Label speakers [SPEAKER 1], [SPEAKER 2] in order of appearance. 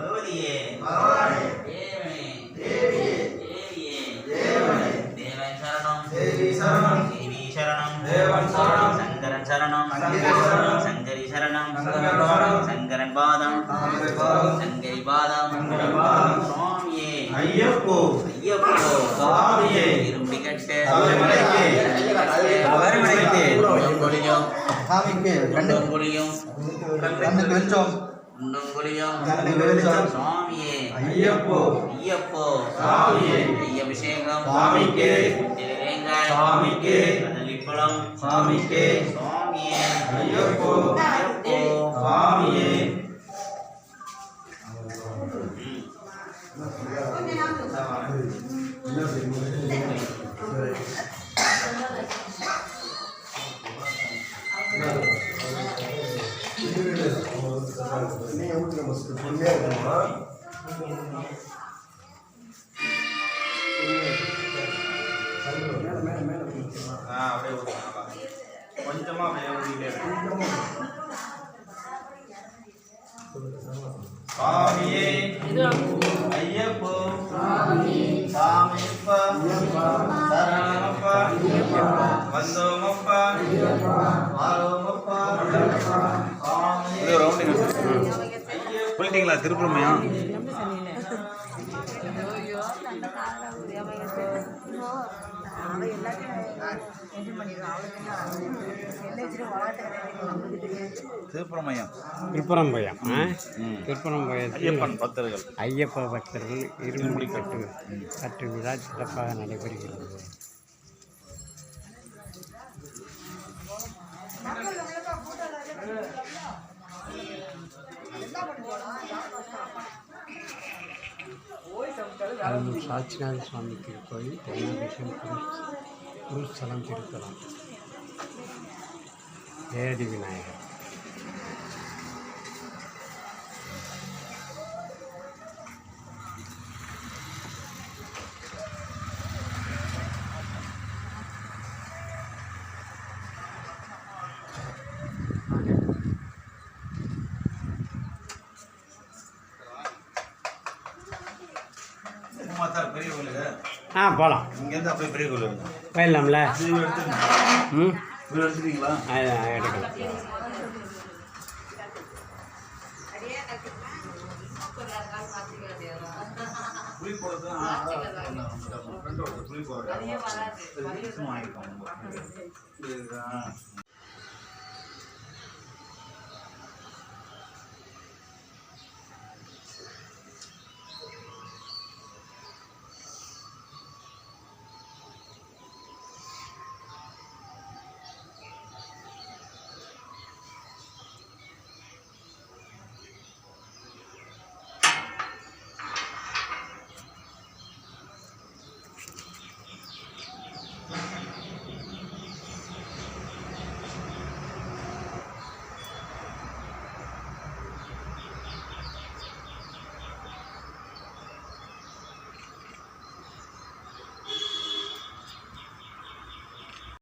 [SPEAKER 1] பகவதியே. தேவனே.
[SPEAKER 2] தேவியே. தேவனே.
[SPEAKER 1] சரணம்.
[SPEAKER 2] தேவி சரணம்.
[SPEAKER 1] தேவி சரணம்.
[SPEAKER 2] தேவன் சரணம்.
[SPEAKER 1] சங்கரன் சரணம்.
[SPEAKER 2] சங்கரி சரணம்.
[SPEAKER 1] சங்கரி சரணம்.
[SPEAKER 2] சங்கரன்
[SPEAKER 1] பாதம்.
[SPEAKER 2] சங்கரி பாதம்.
[SPEAKER 1] சங்கரி பாதம்.
[SPEAKER 2] சங்கரன் பாதம்.
[SPEAKER 1] சுவாமியே.
[SPEAKER 2] ஐயப்போ.
[SPEAKER 1] ஐயப்போ.
[SPEAKER 2] சுவாமியே
[SPEAKER 1] இரும்பி கட்டு.
[SPEAKER 2] சபரிமலைக்கு
[SPEAKER 1] சபரிமலைக்கு பொழியும்.
[SPEAKER 3] சாமிக்கு கண்ணு
[SPEAKER 1] பொழியும்
[SPEAKER 3] கண்ணுக்கு வெளிச்சம்
[SPEAKER 1] பொழியும்
[SPEAKER 3] கண்ணுக்கு வெளிச்சம்
[SPEAKER 1] சுவாமியே.
[SPEAKER 2] ஐயப்போ.
[SPEAKER 1] ஐயப்போ.
[SPEAKER 2] சுவாமியே
[SPEAKER 1] ஐயபிஷேகம்
[SPEAKER 2] சுவாமிக்கு
[SPEAKER 1] திருவேங்காய்
[SPEAKER 2] சுவாமிக்கு
[SPEAKER 1] அதலிப்புலம்
[SPEAKER 2] சுவாமிக்கு இருக்கணுமா ஆ அப்படியே. ஊற்றுங்க கொஞ்சமா அப்படியே ஊற்றிட்டே சுவாமியே ஐயப்போ சாமியப்பா சரணமப்பா வந்தோமப்பா வாரோமப்பா சுவாமியே
[SPEAKER 4] போயிட்டீங்களா திருப்பூர்மையா
[SPEAKER 1] திருப்புறமையம்
[SPEAKER 3] திருப்பரம்பயம் திருப்பரம்பயத்தில்
[SPEAKER 4] ஐயப்பன் பக்தர்கள்.
[SPEAKER 3] ஐயப்ப பக்தர்கள் இருமுடி கட்டு கட்டு விழா சிறப்பாக நடைபெறுகிறது. அருள்மிகு சாட்சிநாத சுவாமி திருக்கோயில் தென்னாபிஷம் குருஸ்தலம் திருத்தலம். ஜெயதி விநாயகர் ஆ போகலாம்
[SPEAKER 4] இங்கேருந்து அப்படியே பெரிய கோயில்
[SPEAKER 3] போயிடலாம்ல ம்
[SPEAKER 4] எடுத்துட்டீங்களா
[SPEAKER 3] எடுக்கலாம்
[SPEAKER 4] புளி போடுறது. ஃப்ரெண்டோட புளி போடுறது.